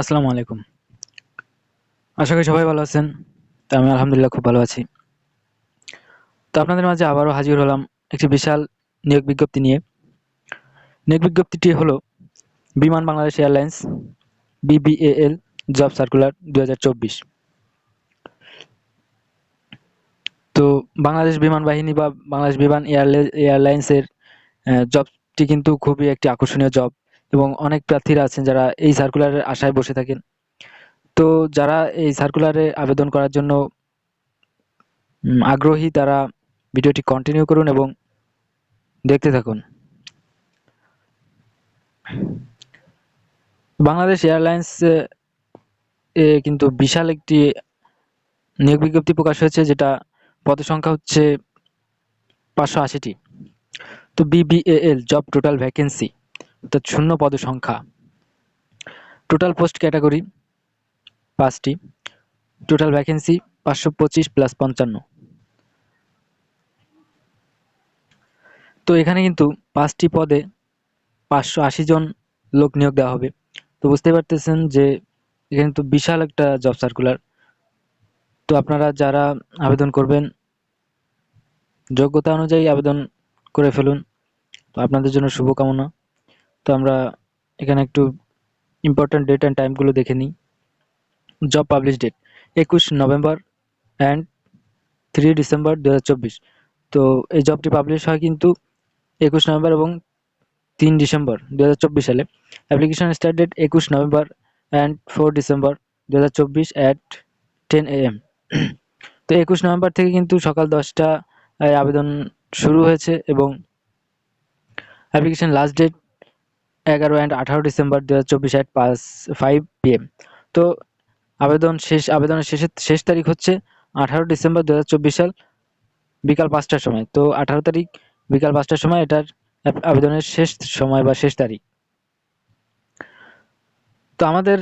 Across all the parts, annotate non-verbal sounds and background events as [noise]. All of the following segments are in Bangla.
আসসালামু আলাইকুম। আশা করি সবাই ভালো আছেন। তো আমি আলহামদুলিল্লাহ খুব ভালো আছি। তো আপনাদের মাঝে আবারও হাজির হলাম একটি বিশাল নিয়োগ বিজ্ঞপ্তি নিয়ে। নিয়োগ বিজ্ঞপ্তিটি হলো Biman Bangladesh airlines BBL job circular দু হাজার চব্বিশ। তো বাংলাদেশ বিমান বাহিনী বা বাংলাদেশ বিমান এয়ারলাইন্সের জবটি কিন্তু খুবই একটি আকর্ষণীয় জব। এবং অনেক প্রার্থীরা আছেন যারা এই সার্কুলারের আশায় বসে থাকেন। তো যারা এই সার্কুলারে আবেদন করার জন্য আগ্রহী, তারা ভিডিওটি কন্টিনিউ করুন এবং দেখতে থাকুন। বাংলাদেশ এয়ারলাইন্স এ কিন্তু বিশাল একটি নিয়োগ বিজ্ঞপ্তি প্রকাশ হয়েছে, যেটা পদের সংখ্যা হচ্ছে পাঁচশো আশিটি। তো বিবিএল জব টোটাল ভ্যাকেন্সি অর্থাৎ শূন্য পদের সংখ্যা। টোটাল পোস্ট ক্যাটাগরি পাঁচটি। টোটাল ভ্যাকেন্সি পাঁচশো পঁচিশ প্লাস পঞ্চান্ন। তো এখানে কিন্তু পাঁচটি পদে পাঁচশো আশি জন লোক নিয়োগ দেওয়া হবে। তো বুঝতে পারতেছেন যে এখানে তো বিশাল একটা জব সার্কুলার তো আপনারা যারা আবেদন করবেন, যোগ্যতা অনুযায়ী আবেদন করে ফেলুন। তো আপনাদের জন্য শুভকামনা। তো আমরা এখানে একটু ইম্পর্ট্যান্ট ডেট অ্যান্ড টাইমগুলো দেখে নিই। জব পাবলিশ ডেট একুশ নভেম্বর অ্যান্ড থ্রি ডিসেম্বর দু হাজার চব্বিশ। তো এই জবটি পাবলিশ হয় কিন্তু একুশ নভেম্বর এবং তিন ডিসেম্বর দু হাজার চব্বিশ সালে। অ্যাপ্লিকেশন স্টার্ট ডেট একুশ নভেম্বর অ্যান্ড ফোর ডিসেম্বর দু হাজার চব্বিশ অ্যাট টেন এ এম তো একুশ নভেম্বর থেকে কিন্তু সকাল দশটা আবেদন শুরু হয়েছে এবং অ্যাপ্লিকেশন লাস্ট ডেট এগারো অ্যান্ড আঠারো ডিসেম্বর দু হাজার চব্বিশ অ্যাট পাঁচ ফাইভ পিএম তো আবেদন শেষ, আবেদনের শেষের শেষ তারিখ হচ্ছে আঠারো ডিসেম্বর দু হাজার চব্বিশ সাল বিকাল পাঁচটার সময়। তো আঠারো তারিখ বিকাল পাঁচটার সময় এটার আবেদনের শেষ সময় বা শেষ তারিখ। তো আমাদের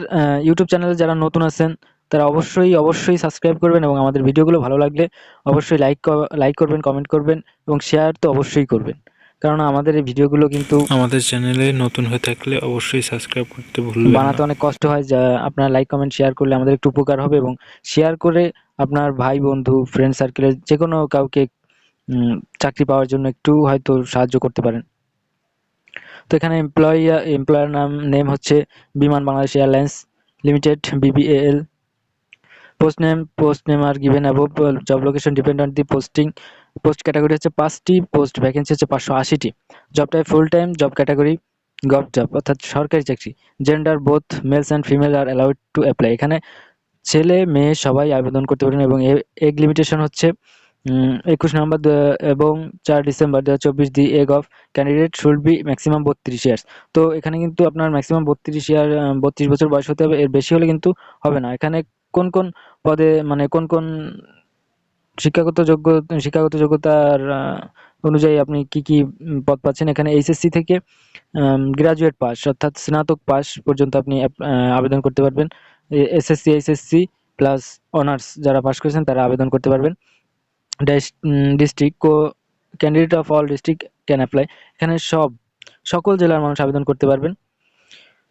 ইউটিউব চ্যানেলে যারা নতুন আছেন, তারা অবশ্যই অবশ্যই সাবস্ক্রাইব করবেন এবং আমাদের ভিডিওগুলো ভালো লাগলে অবশ্যই লাইক লাইক করবেন কমেন্ট করবেন এবং শেয়ার তো অবশ্যই করবেন। কারণ আমাদের এই ভিডিওগুলো কিন্তু আমাদের চ্যানেলে নতুন হয়ে থাকলে অবশ্যই সাবস্ক্রাইব করতে ভুলবেন বানাতে অনেক কষ্ট হয় যা আপনারা লাইক কমেন্ট শেয়ার করলে আমাদের একটু উপকার হবে এবং শেয়ার করে আপনার ভাই বন্ধু ফ্রেন্ড সার্কেলের যে কোনো কাউকে চাকরি পাওয়ার জন্য একটু হয়তো সাহায্য করতে পারেন। তো এখানে এমপ্লয়ি এমপ্লয়ার নাম নেম হচ্ছে Biman Bangladesh airlines limited BBL post name post name are given above job location depend on the posting post category হচ্ছে পাঁচটি পোস্ট ভ্যাকেন্সি হচ্ছে পাঁচশো আশিটি। Job type full time job category gov job অর্থাৎ সরকারি চাকরি। Gender both males and female are allowed to apply এখানে ছেলে, মেয়ে সবাই আবেদন করতে পারেন এবং এগ লিমিটেশন হচ্ছে একুশ নভেম্বর এবং চার ডিসেম্বর দু হাজার চব্বিশ the age of candidate should be maximum বত্রিশ ইয়ার্স তো এখানে কিন্তু আপনার ম্যাক্সিমাম বত্রিশ ইয়ার বত্রিশ বছর বয়স হতে হবে। এর বেশি হলে কিন্তু হবে না। এখানে কোন কোন পদে মানে কোন কোন শিক্ষাগত যোগ্য, শিক্ষাগত যোগ্যতার অনুযায়ী আপনি কি কি পদ পাচ্ছেন? এখানে এইচএসসি থেকে গ্রাজুয়েট পাস অর্থাৎ স্নাতক পাস পর্যন্ত আপনি আবেদন করতে পারবেন। এসএসসি এইচএসসি প্লাস অনার্স যারা পাস করেছেন তারা আবেদন করতে পারবেন। District co candidate of all district can apply এখানে সব, সকল জেলার মানুষ আবেদন করতে পারবেন।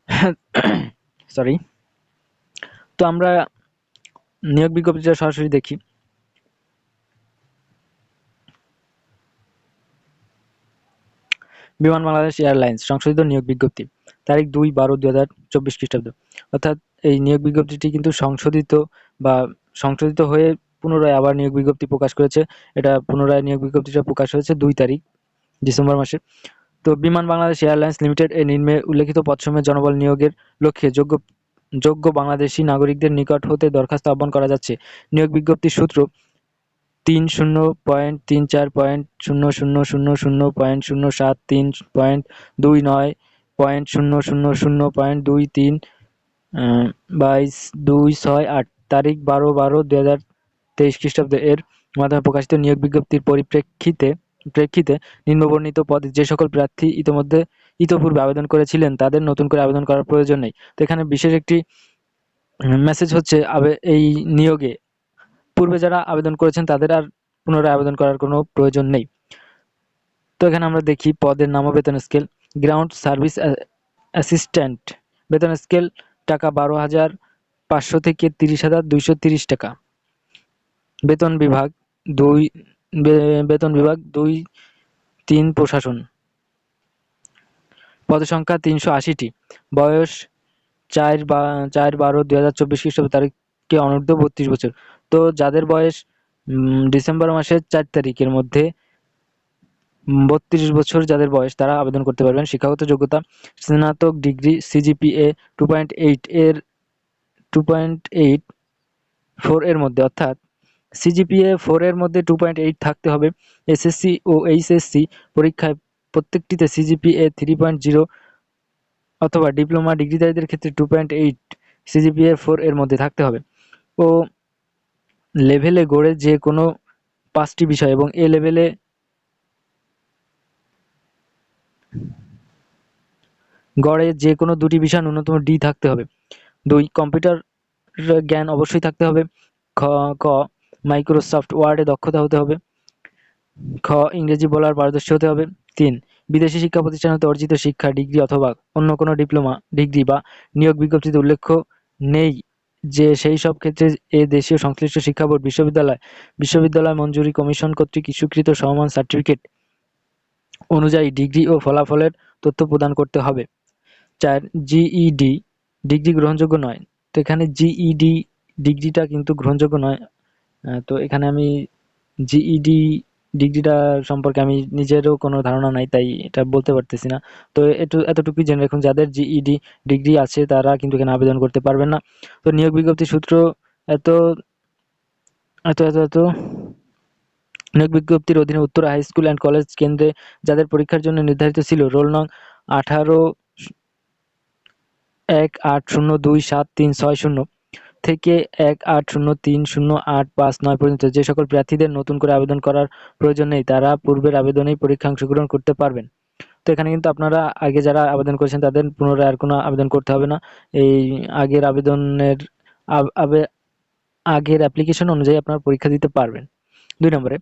[coughs] সরি তো আমরা নিয়োগ বিজ্ঞপ্তিটা সরাসরি দেখি। বিমান বাংলাদেশ এয়ারলাইন্স সংশোধিত নিয়োগ বিজ্ঞপ্তি, তারিখ দুই বারো দু হাজার চব্বিশ খ্রিস্টাব্দ। অর্থাৎ এই নিয়োগ বিজ্ঞপ্তিটি কিন্তু সংশোধিত বা সংশোধিত হয়ে পুনরায় আবার নিয়োগ বিজ্ঞপ্তি প্রকাশ করেছে। এটা পুনরায় নিয়োগ বিজ্ঞপ্তিটা প্রকাশ হয়েছে দুই তারিখ, ডিসেম্বর মাসে। তো বিমান বাংলাদেশ এয়ারলাইন্স লিমিটেড এই নিম্নে উল্লেখিত পদসমূহে জনবল নিয়োগের লক্ষ্যে যোগ্য যোগ্য বাংলাদেশি নাগরিকদের নিকট হতে দরখাস্ত আহ্বান করা যাচ্ছে। নিয়োগ বিজ্ঞপ্তির সূত্র তিন শূন্য, পয়েন্ট তিন চার, পয়েন্ট শূন্য শূন্য শূন্য শূন্য, পয়েন্ট শূন্য সাত তিন পয়েন্ট দুই নয়, পয়েন্ট শূন্য শূন্য শূন্য, পয়েন্ট দুই তিন, বাইশ দুই ছয় আট তারিখ বারো বারো দু হাজার তেইশ খ্রিস্টাব্দে এর মাধ্যমে প্রকাশিত নিয়োগ বিজ্ঞপ্তির পরিপ্রেক্ষিতে, প্রেক্ষিতে নিম্নবর্ণিত পদে যে সকল প্রার্থী ইতোমধ্যে ইতোপূর্বে আবেদন করেছিলেন, তাদের নতুন করে আবেদন করার প্রয়োজন নেই। তো এখানে বিশেষ একটি মেসেজ হচ্ছে এই নিয়োগে পূর্বে যারা আবেদন করেছেন, তাদের আর পুনরায় আবেদন করার কোনো প্রয়োজন নেই। তো এখানে আমরা দেখি পদের নাম বেতন স্কেল গ্রাউন্ড সার্ভিস অ্যাসিস্ট্যান্ট বেতন স্কেল টাকা বারো হাজার পাঁচশো থেকে তিরিশ হাজার দুইশো তিরিশ টাকা। বেতন বিভাগ দুই বেতন বিভাগ দুই, তিন প্রশাসন। পদসংখ্যা তিনশো আশিটি। বয়স চার বা, চার বারো দুই হাজার চব্বিশ খ্রিস্টাব্দ তারিখে অনূর্ধ্ব বত্রিশ বছর। তো যাদের বয়স ডিসেম্বর মাসের চার তারিখের মধ্যে বত্রিশ বছর যাদের বয়স, তারা আবেদন করতে পারবেন। শিক্ষাগত যোগ্যতা, স্নাতক degree CGPA two point eight এর টু পয়েন্ট এইট ফোর এর মধ্যে, অর্থাৎ সিজিপিএ ফোর এর মধ্যে টু পয়েন্ট এইট থাকতে হবে। এসএসসি ও এইচএসসি পরীক্ষায় প্রত্যেকটিতে সিজিপিএ থ্রি পয়েন্ট জিরো অথবা ডিপ্লোমা ডিগ্রিধারীদের ক্ষেত্রে two point eight CGPA four এর মধ্যে থাকতে হবে। ও লেভেলে গড়ে যে কোনো পাঁচটি বিষয় এবং এ লেভেলে গড়ে যে কোনো দুটি বিষয় ন্যূনতম ডি থাকতে হবে। দুই কম্পিউটার জ্ঞান অবশ্যই থাকতে হবে। খ, ক মাইক্রোসফট ওয়ার্ডে দক্ষতা হতে হবে। খ, ইংরেজি বলার পারদর্শী হতে হবে। তিন, বিদেশি শিক্ষা প্রতিষ্ঠান হতে অর্জিত শিক্ষা, ডিগ্রি অথবা অন্য কোনো ডিপ্লোমা, ডিগ্রি বা নিয়োগ বিজ্ঞপ্তিতে উল্লেখ নেই। যে সেই সব ক্ষেত্রে এ দেশীয় সংশ্লিষ্ট শিক্ষা বোর্ড, বিশ্ববিদ্যালয় বিশ্ববিদ্যালয় মঞ্জুরি কমিশন কর্তৃক ইস্যুকৃত সমমান সার্টিফিকেট অনুযায়ী ডিগ্রি ও ফলাফলের তথ্য প্রদান করতে হবে। চার জিইডি ডিগ্রি গ্রহণযোগ্য নয়। তো এখানে জিইডি ডিগ্রিটা কিন্তু গ্রহণযোগ্য নয়। তো এখানে আমি জিইডি ডিগ্রিটা সম্পর্কে আমি নিজেরও কোনো ধারণা নাই, তাই এটা বলতে পারতেছি না। তো একটু এতটুকুই জেনে রাখুন, যাদের জিইডি ডিগ্রি আছে তারা কিন্তু এখানে আবেদন করতে পারবেন না। তো নিয়োগ বিজ্ঞপ্তি সূত্র এত এত এত এত। নিয়োগ বিজ্ঞপ্তির অধীনে উত্তর হাই স্কুল অ্যান্ড কলেজ কেন্দ্রে যাদের পরীক্ষার জন্য নির্ধারিত ছিল রোল নং আঠারো এক আট শূন্য দুই সাত তিন ছয় শূন্য। থেকে এক আট শূন্য তিন শূন্য আট পাঁচ নয় পর্যন্ত যে সকল প্রার্থীদের নতুন করে আবেদন করার প্রয়োজন নেই, তারা পূর্বের আবেদনেই পরীক্ষা অংশগ্রহণ করতে পারবেন। তো এখানে কিন্তু আপনারা আগে যারা আবেদন করেছেন তাদের পুনরায় আর কোনো আবেদন করতে হবে না। এই আগের আবেদনের আবে- আগের অ্যাপ্লিকেশন অনুযায়ী আপনারা পরীক্ষা দিতে পারবেন। দুই নম্বরে,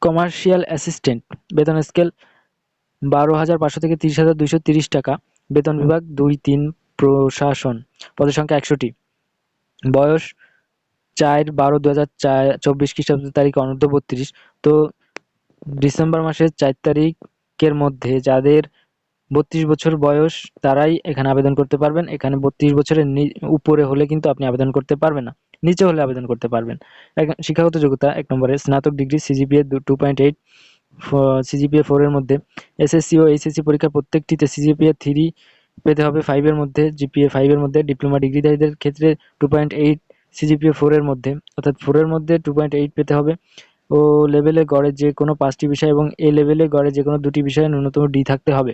কমার্শিয়াল অ্যাসিস্ট্যান্ট, বেতন স্কেল বারো হাজার পাঁচশো থেকে তিরিশ হাজার দুইশো তিরিশ টাকা, বেতন বিভাগ দুই তিন প্রশাসন, পদের সংখ্যা একশোটি। বয়স চার বারো দু হাজার চার চব্বিশ খ্রিস্টাব্দ তারিখ, অনূর্ধ্ব বত্রিশ। তো ডিসেম্বর মাসের চার তারিখের মধ্যে যাদের বত্রিশ বছর বয়স, তারাই এখানে আবেদন করতে পারবেন। এখানে বত্রিশ বছরের উপরে হলে কিন্তু আপনি আবেদন করতে পারবেন না। নিচে হলে আবেদন করতে পারবেন। শিক্ষাগত যোগ্যতা, এক নম্বরে স্নাতক degree CGPA two point eight CGPA four এর মধ্যে এসএসসি ও এইচএসসি পরীক্ষার প্রত্যেকটিতে সিজিপিএ থ্রি পেতে হবে ফাইভের মধ্যে জিপিএ ফাইভের মধ্যে ডিপ্লোমা ডিগ্রিধারীদের ক্ষেত্রে টু পয়েন্ট এইট সিজিপিএ ফোরের মধ্যে। অর্থাৎ ফোরের মধ্যে টু পয়েন্ট এইট পেতে হবে। ও লেভেলে গড়ে যে কোনো পাঁচটি বিষয় এবং এ লেভেলে গড়ে যে কোনো দুটি বিষয়ে ন্যূনতম ডি থাকতে হবে।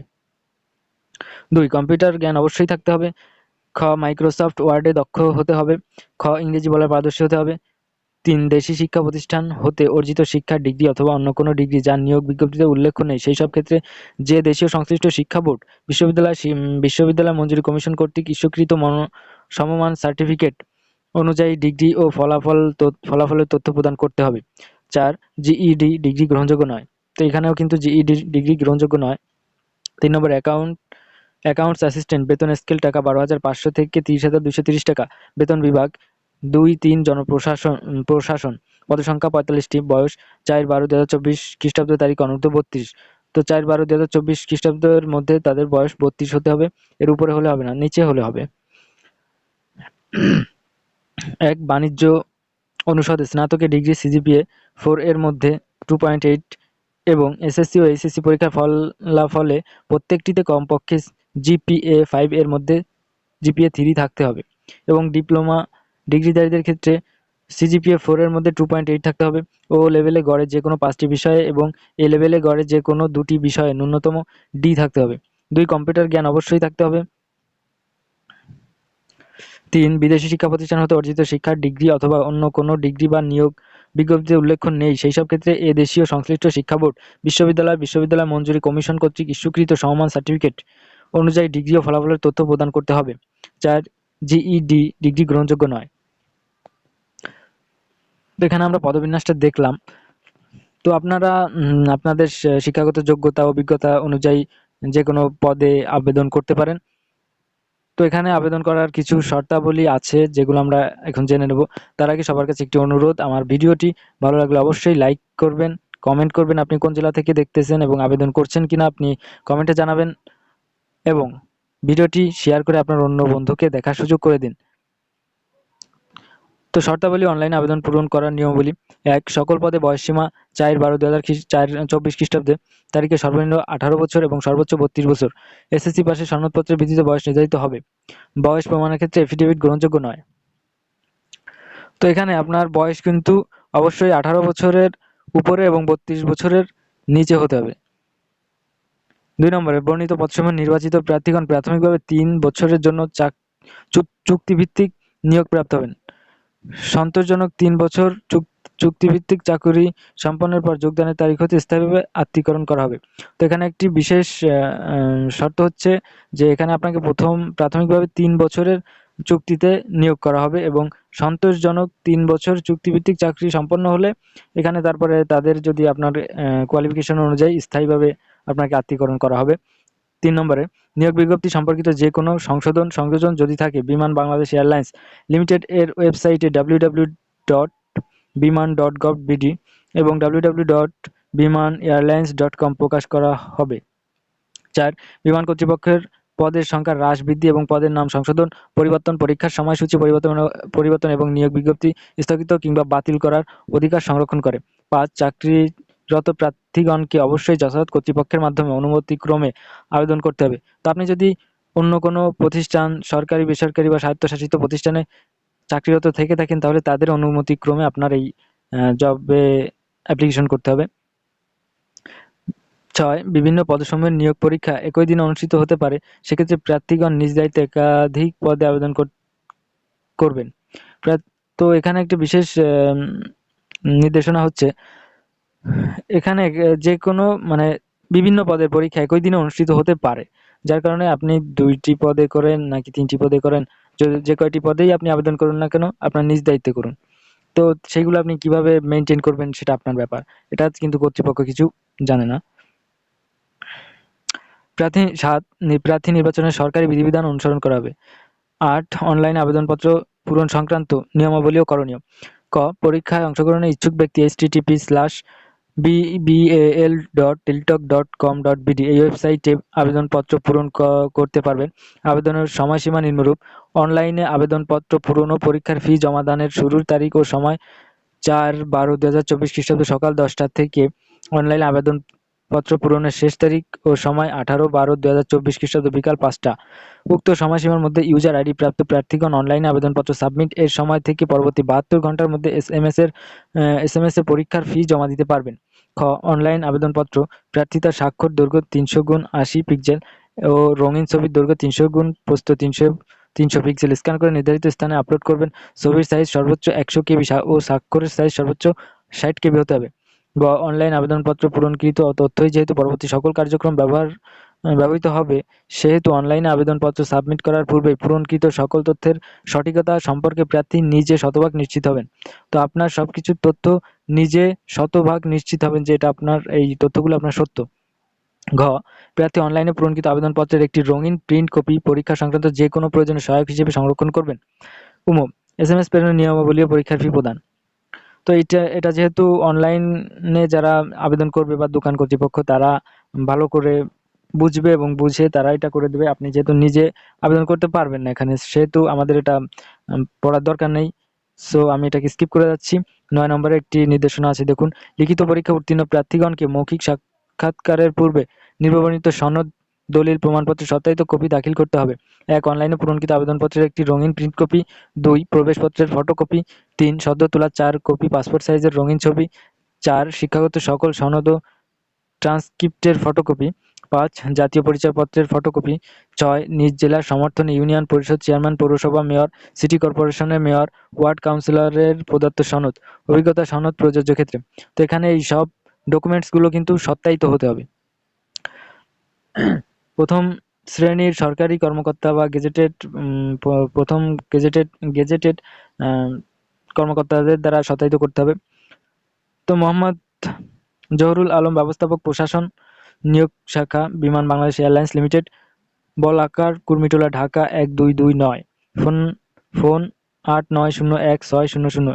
দুই কম্পিউটার জ্ঞান অবশ্যই থাকতে হবে। খ মাইক্রোসফট ওয়ার্ডে দক্ষ হতে হবে। খ, ইংরেজি বলার পারদর্শী হতে হবে। তিন দেশি শিক্ষা প্রতিষ্ঠান হতে অর্জিত শিক্ষার ডিগ্রি অথবা অন্য কোনো ডিগ্রি যার নিয়োগ বিজ্ঞপ্তিতে উল্লেখ নেই। সেই সব ক্ষেত্রে যে দেশীয় সংশ্লিষ্ট শিক্ষা বোর্ড, বিশ্ববিদ্যালয় বিশ্ববিদ্যালয় মঞ্জুরি কমিশন কর্তৃক ইস্যুকৃত মন- সমমান সার্টিফিকেট অনুযায়ী ডিগ্রি ও ফলাফল ফলাফলের তথ্য প্রদান করতে হবে। চার, জিইডি ডিগ্রি গ্রহণযোগ্য নয়। তো এখানেও কিন্তু জিইডি ডিগ্রি গ্রহণযোগ্য নয়। তিন নম্বর, অ্যাকাউন্ট অ্যাকাউন্টস অ্যাসিস্ট্যান্ট, বেতন স্কেল টাকা বারো হাজার পাঁচশো থেকে তিরিশ হাজার দুশো তিরিশ টাকা। বেতন বিভাগ দুই তিন জনপ্রশাসন, প্রশাসন। পদসংখ্যা পঁয়তাল্লিশটি। বয়স চার বারো দু হাজার চব্বিশ খ্রিস্টাব্দ তারিখ অনূর্ধ্ব বত্রিশ। তো চার বারো দু হাজার চব্বিশ খ্রিস্টাব্দের মধ্যে তাদের বয়স বত্রিশ হতে হবে। এর উপরে হলে হবে না, নিচে হলে হবে। এক বাণিজ্য অনুষদে স্নাতকের ডিগ্রি সিজিপিএ ফোর এর মধ্যে টু পয়েন্ট এইট এবং এসএসসি ও এইচএসসি পরীক্ষার ফলাফলে প্রত্যেকটিতে কমপক্ষে জিপিএ ফাইভ এর মধ্যে, জিপিএ থ্রি থাকতে হবে এবং ডিপ্লোমা ডিগ্রিধারীদের ক্ষেত্রে সিজিপিএ ফোর এর মধ্যে টু পয়েন্ট এইট থাকতে হবে। ও লেভেলে গড়ে যে কোনো পাঁচটি বিষয়ে এবং এ লেভেলে গড়ে যে কোনো দুটি বিষয়ে ন্যূনতম ডি থাকতে হবে। দুই কম্পিউটার জ্ঞান অবশ্যই থাকতে হবে। তিন, বিদেশি শিক্ষা প্রতিষ্ঠান হতে অর্জিত শিক্ষার ডিগ্রি অথবা অন্য কোনো ডিগ্রি বা নিয়োগ বিজ্ঞপ্তিতে উল্লেখ নেই। সেই সব ক্ষেত্রে এ দেশীয় সংশ্লিষ্ট শিক্ষা বোর্ড, বিশ্ববিদ্যালয় বিশ্ববিদ্যালয় মঞ্জুরি কমিশন কর্তৃক ইস্যুকৃত সমমান সার্টিফিকেট অনুযায়ী ডিগ্রি ও ফলাফলের তথ্য প্রদান করতে হবে। চার জিইডি ডিগ্রি গ্রহণযোগ্য নয়। তো এখানে আমরা পদবিন্যাসটা দেখলাম। তো আপনারা আপনাদের শিক্ষাগত যোগ্যতা, অভিজ্ঞতা অনুযায়ী যে কোনো পদে আবেদন করতে পারেন। তো এখানে আবেদন করার কিছু শর্তাবলী আছে, যেগুলো আমরা এখন জেনে নেব। তার আগে সবার কাছে একটি অনুরোধ, আমার ভিডিওটি ভালো লাগলে অবশ্যই লাইক করবেন, কমেন্ট করবেন আপনি কোন জেলা থেকে দেখতেছেন এবং আবেদন করছেন কিনা আপনি কমেন্টে জানাবেন। এবং ভিডিওটি শেয়ার করে আপনার অন্য বন্ধুকে দেখার সুযোগ করে দিন। তো শর্তাবলী অনলাইনে আবেদন পূরণ করার নিয়মাবলী এক, সকল পদে বয়সসীমা চার, বারো দু হাজার চার, চব্বিশ খ্রিস্টাব্দে তারিখে সর্বনিম্ন আঠারো বছর এবং সর্বোচ্চ বত্রিশ বছর এসএসসি পাশে সনদপত্রের ভিত্তিতে বয়স নির্ধারিত হবে। বয়স প্রমাণের ক্ষেত্রে এফিডেভিট গ্রহণযোগ্য নয়। তো এখানে আপনার বয়স কিন্তু অবশ্যই আঠারো বছরের উপরে এবং বত্রিশ বছরের নিচে হতে হবে। দুই নম্বরে, বর্ণিত পদসমূহ নির্বাচিত প্রার্থীগণ প্রাথমিকভাবে তিন বছরের জন্য চাক- চুক- চুক্তিভিত্তিক নিয়োগ প্রাপ্ত হবেন। সন্তোষজনক তিন বছর চুক- চুক্তিভিত্তিক চাকুরি সম্পন্নের পর যোগদানের তারিখ হতে স্থায়ীভাবে আত্মীকরণ করা হবে। তো এখানে একটি বিশেষ শর্ত হচ্ছে যে এখানে আপনাকে প্রথম প্রাথমিকভাবে তিন বছরের চুক্তিতে নিয়োগ করা হবে এবং সন্তোষজনক তিন বছর চুক্তিভিত্তিক চাকরি সম্পন্ন হলে এখানে তারপরে তাদের যদি আপনার কোয়ালিফিকেশন অনুযায়ী স্থায়ীভাবে আপনাকে আত্মীকরণ করা হবে। তিন নম্বরে, নিয়োগ বিজ্ঞপ্তি সম্পর্কিত যে কোনো সংশোধন, সংযোজন যদি থাকে, বিমান বাংলাদেশ এয়ারলাইন্স লিমিটেড এর ওয়েবসাইটে W W dot Biman dot gov BD এবং W W dot Biman airlines dot com প্রকাশ করা হবে। চার, বিমান কর্তৃপক্ষের পদের সংখ্যা হ্রাস, বৃদ্ধি এবং পদের নাম সংশোধন, পরিবর্তন, পরীক্ষার সময়সূচি, পরিবর্তন পরিবর্তন এবং নিয়োগ বিজ্ঞপ্তি স্থগিত কিংবা বাতিল করার অধিকার সংরক্ষণ করে। পাঁচ চাকরিরত প্রার্থীগণকে অবশ্যই যথাযথ কর্তৃপক্ষের মাধ্যমে অনুমতিক্রমে আবেদন করতে হবে। তো আপনি যদি অন্য কোনো প্রতিষ্ঠান, সরকারি, বেসরকারি বা স্বায়ত্তশাসিত প্রতিষ্ঠানে চাকরিরত থেকে থাকেন, তাহলে তাদের অনুমতিক্রমে আপনার এই জবে অ্যাপ্লিকেশন করতে হবে। ছয়, বিভিন্ন পদসমূহের নিয়োগ পরীক্ষা একই দিনে অনুষ্ঠিত হতে পারে। সেক্ষেত্রে প্রার্থীগণ নিজ দায়িত্বে একাধিক পদে আবেদন কর- করবেন। তো এখানে একটি বিশেষ নির্দেশনা হচ্ছে এখানে যে কোনো মানে বিভিন্ন পদের পরীক্ষা একই দিনে অনুষ্ঠিত হতে পারে। যার কারণে আপনি দুইটি পদে করেন নাকি তিনটি পদে করেন, যে- কয়টি পদেই আপনি আবেদন করুন না কেন, আপনার নিজ দায়িত্বে করুন। তো সেইগুলো আপনি কীভাবে মেনটেন করবেন সেটা আপনার ব্যাপার। এটা কিন্তু কর্তৃপক্ষ কিছু জানে না। প্রার্থী সাত প্রার্থী নির্বাচনে সরকারি বিধিবিধান অনুসরণ করা হবে। আট, অনলাইন আবেদনপত্র পূরণ সংক্রান্ত নিয়মাবলী ও করণীয়। ক, পরীক্ষায় অংশগ্রহণের ইচ্ছুক ব্যক্তি H TTP slash BBL dot Teletalk dot com dot BD এই ওয়েবসাইটে আবেদনপত্র পূরণ করতে পারবেন। আবেদনের সময়সীমা নিম্নরূপ। অনলাইনে আবেদনপত্র পূরণ ও পরীক্ষার ফি জমাদানের শুরুর তারিখ ও সময় চার বারো দু হাজার চব্বিশ খ্রিস্টাব্দ সকাল দশটা থেকে অনলাইনে আবেদনপত্র পূরণের শেষ তারিখ ও সময় আঠারো বারো দু হাজার চব্বিশ খ্রিস্টাব্দ বিকাল পাঁচটা। উক্ত সময়সীমার মধ্যে ইউজার আইডি প্রাপ্ত প্রার্থীগণ অনলাইনে আবেদনপত্র সাবমিট এর সময় থেকে পরবর্তী বাহাত্তর ঘণ্টার মধ্যে এস এম এস এর এস এম এস এর পরীক্ষার ফি জমা দিতে পারবেন। খ, অনলাইন আবেদনপত্র, প্রার্থী তার স্বাক্ষর দৈর্ঘ্য তিনশো গুণ আশি পিক্সেল ও রঙিন ছবির দৈর্ঘ্য তিনশো গুণ প্রস্থ তিনশো তিনশো পিক্সেল। স্ক্যান করে নির্ধারিত স্থানে আপলোড করবেন। ছবির সাইজ সর্বোচ্চ একশো কেবি ও স্বাক্ষরের সাইজ সর্বোচ্চ ষাট কেবি হতে হবে। গ, অনলাইন আবেদনপত্র পূরণকৃত তথ্যই যেহেতু পরবর্তী সকল কার্যক্রম ব্যবহার ব্যবহৃত হবে, সেহেতু অনলাইনে আবেদনপত্র সাবমিট করার পূর্বে পূরণকৃত সকল তথ্যের সঠিকতা সম্পর্কে প্রার্থী নিজে শতভাগ নিশ্চিত হবেন। তো আপনার সব সবকিছুর তথ্য নিজে শতভাগ নিশ্চিত হবেন যে এটা আপনার, এই তথ্যগুলো আপনার সত্য। ঘ, প্রার্থী অনলাইনে পূরণকৃত আবেদনপত্রের একটি রঙিন প্রিন্ট কপি পরীক্ষা সংক্রান্ত যে কোনো প্রয়োজনে সহায়ক হিসেবে সংরক্ষণ করবেন। উম, এস এম এস প্রেরণের নিয়মাবলী পরীক্ষার ফি প্রদান। তো এটা এটা যেহেতু অনলাইনে যারা আবেদন করবে বা দোকান কর্তৃপক্ষ, তারা ভালো করে বুঝবে এবং বুঝে তারা এটা করে দেবে। আপনি যেহেতু নিজে আবেদন করতে পারবেন না এখানে, সেহেতু আমাদের এটা পড়ার দরকার নেই। সো আমি এটাকে স্কিপ করে যাচ্ছি। নয় নম্বরে একটি নির্দেশনা আছে, দেখুন। লিখিত পরীক্ষা উত্তীর্ণ প্রার্থীগণকে মৌখিক সাক্ষাৎকারের পূর্বে নির্বাচিত সনদ দলিল প্রমাণপত্র সত্যায়িত কপি দাখিল করতে হবে। এক, অনলাইনে পূরণকৃত আবেদনপত্রের একটি রঙিন প্রিন্ট কপি দুই, প্রবেশপত্রের ফটোকপি তিন, সদ্য তোলা চার কপি পাসপোর্ট সাইজের রঙিন ছবি। চার, শিক্ষাগত সকল সনদ ও ট্রান্সক্রিপ্টের ফটোকপি পাঁচ, জাতীয় পরিচয়পত্রের ফটোকপি ছয়, নিজ জেলার সমর্থনে ইউনিয়ন পরিষদ চেয়ারম্যান, পৌরসভা মেয়র সিটি কর্পোরেশনের মেয়র, ওয়ার্ড কাউন্সিলরের প্রদত্ত সনদ। অভিজ্ঞতা, সনদ, প্রযোজ্য ক্ষেত্রে। তো এখানে এই সব ডকুমেন্টসগুলো কিন্তু সত্যায়িত হতে হবে। প্রথম শ্রেণির সরকারি কর্মকর্তা বা গেজেটেড প্রথম গেজেটেড গেজেটেড কর্মকর্তাদের দ্বারা সত্যায়িত করতে হবে। তো মোহাম্মদ জহুরুল আলম ব্যবস্থাপক প্রশাসন, নিয়োগ শাখা, বিমান বাংলাদেশ এয়ারলাইন্স লিমিটেড বল আকার কুর্মিটোলা, ঢাকা এক দুই দুই নয়। ফোন ফোন আট নয় শূন্য এক ছয় শূন্য শূন্য।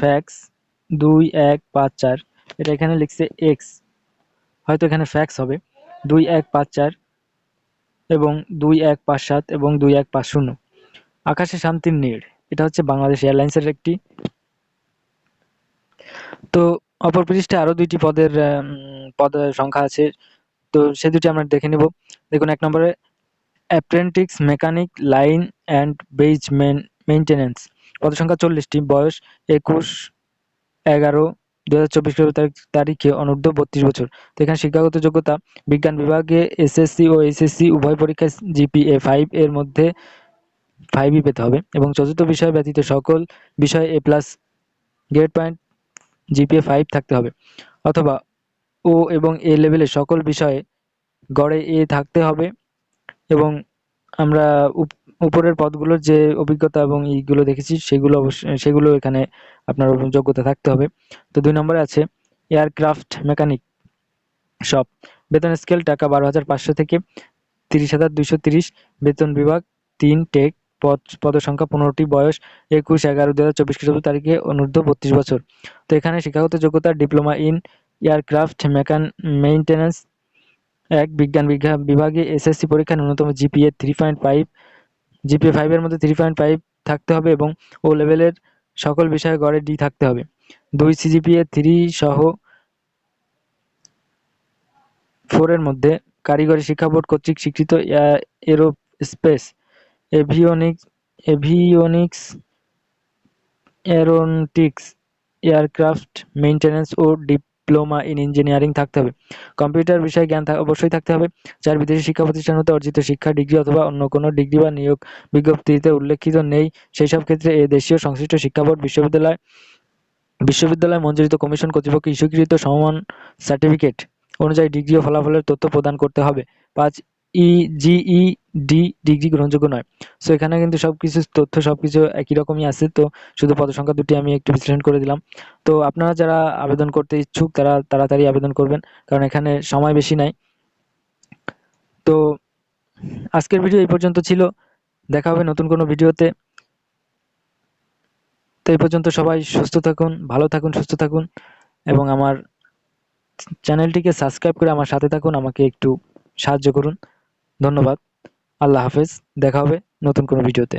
ফ্যাক্স দুই এক পাঁচ চার। এটা এখানে লিখছে এক্স। হয়তো এখানে ফ্যাক্স হবে। দুই এক পাঁচ চার এবং দুই এক পাঁচ সাত এবং দুই এক পাঁচ শূন্য। আকাশে শান্তির নীড়, এটা হচ্ছে বাংলাদেশ এয়ারলাইন্সের একটি। তো অপর পৃষ্ঠে আরও দুইটি পদের পদের সংখ্যা আছে, তো সে দুটি আমরা দেখে নেব। দেখুন, এক নম্বরে apprentice mechanic line and base maintenance পদের সংখ্যা চল্লিশটি, বয়স একুশ, এগারো দু হাজার চব্বিশ তারিখে অনূর্ধ্ব বত্রিশ বছর। তো এখানে শিক্ষাগত যোগ্যতা, বিজ্ঞান বিভাগে এসএসসি ও এইচএসসি উভয় পরীক্ষায় জিপিএ ফাইভ এর মধ্যে ফাইভই পেতে হবে। এবং চতুর্থ বিষয় ব্যতীত সকল বিষয়ে A plus grade point GPA five থাকতে হবে। অথবা ও এবং এ লেভেলের সকল বিষয়ে গড়ে এ থাকতে হবে। এবং আমরা উপরের পদগুলোর যে অভিজ্ঞতা এবং এইগুলো দেখেছি, সেগুলো অবশ্যই সেগুলো এখানে আপনার যোগ্যতা থাকতে হবে। তো দুই নম্বরে আছে এয়ারক্রাফট মেকানিক শপ। বেতন স্কেল টাকা বারো হাজার পাঁচশো থেকে তিরিশ হাজার দুইশো তিরিশ। বেতন বিভাগ তিন, টেক, পদ পদের সংখ্যা পনেরোটি। বয়স একুশ, এগারো দু হাজার চব্বিশ খ্রিস্টাব্দ তারিখে অনূর্ধ্ব বত্রিশ বছর। তো এখানে শিক্ষাগত যোগ্যতা, diploma in aircraft mechanic maintenance এক, বিজ্ঞান বিভাগে এসএসসি পরীক্ষা ন্যূনতম GPA three point five. GPA ফাইভের মধ্যে থ্রি পয়েন্ট ফাইভ থাকতে হবে এবং ও লেভেলের সকল বিষয়ে গড়ে ডি থাকতে হবে। দুই সিজিপিএ থ্রি সহ ফোরের মধ্যে কারিগরি শিক্ষা বোর্ড কর্তৃক স্বীকৃত aerospace avionics avionics aeronautics aircraft maintenance O diploma in engineering থাকতে হবে। কম্পিউটার বিষয়ে জ্ঞান অবশ্যই থাকতে হবে। চার বিদেশি শিক্ষা প্রতিষ্ঠান হতে অর্জিত শিক্ষা, ডিগ্রি অথবা অন্য কোনো ডিগ্রি বা নিয়োগ বিজ্ঞপ্তিতে উল্লেখিত নেই। সেই সব ক্ষেত্রে এ দেশীয় সংশ্লিষ্ট শিক্ষা বোর্ড, বিশ্ববিদ্যালয় বিশ্ববিদ্যালয় মঞ্জুরিত কমিশন কর্তৃপক্ষ ইস্যুকৃত সমমান সার্টিফিকেট অনুযায়ী ডিগ্রি ও ফলাফলের তথ্য প্রদান করতে হবে। পাঁচ, ই জিই ডি, ডিগ্রি গ্রহণযোগ্য নয়। সো এখানে কিন্তু সবকিছু তথ্য সব কিছু একই রকমই আছে। তো, শুধু পদসংখ্যা দুটি আমি একটু বিশ্লেষণ করে দিলাম। তো, আপনারা যারা আবেদন করতে ইচ্ছুক, তারা তাড়াতাড়ি আবেদন করবেন, কারণ এখানে সময় বেশি নাই। তো, আজকের ভিডিও এই পর্যন্ত ছিল। দেখা হবে নতুন কোনো ভিডিওতে। তো, এই পর্যন্ত সবাই সুস্থ থাকুন, ভালো থাকুন, সুস্থ থাকুন, এবং আমার চ্যানেলটিকে সাবস্ক্রাইব করে আমার সাথে থাকুন, আমাকে একটু সাহায্য করুন। ধন্যবাদ। আল্লাহ হাফেজ দেখা হবে নতুন কোনো ভিডিওতে।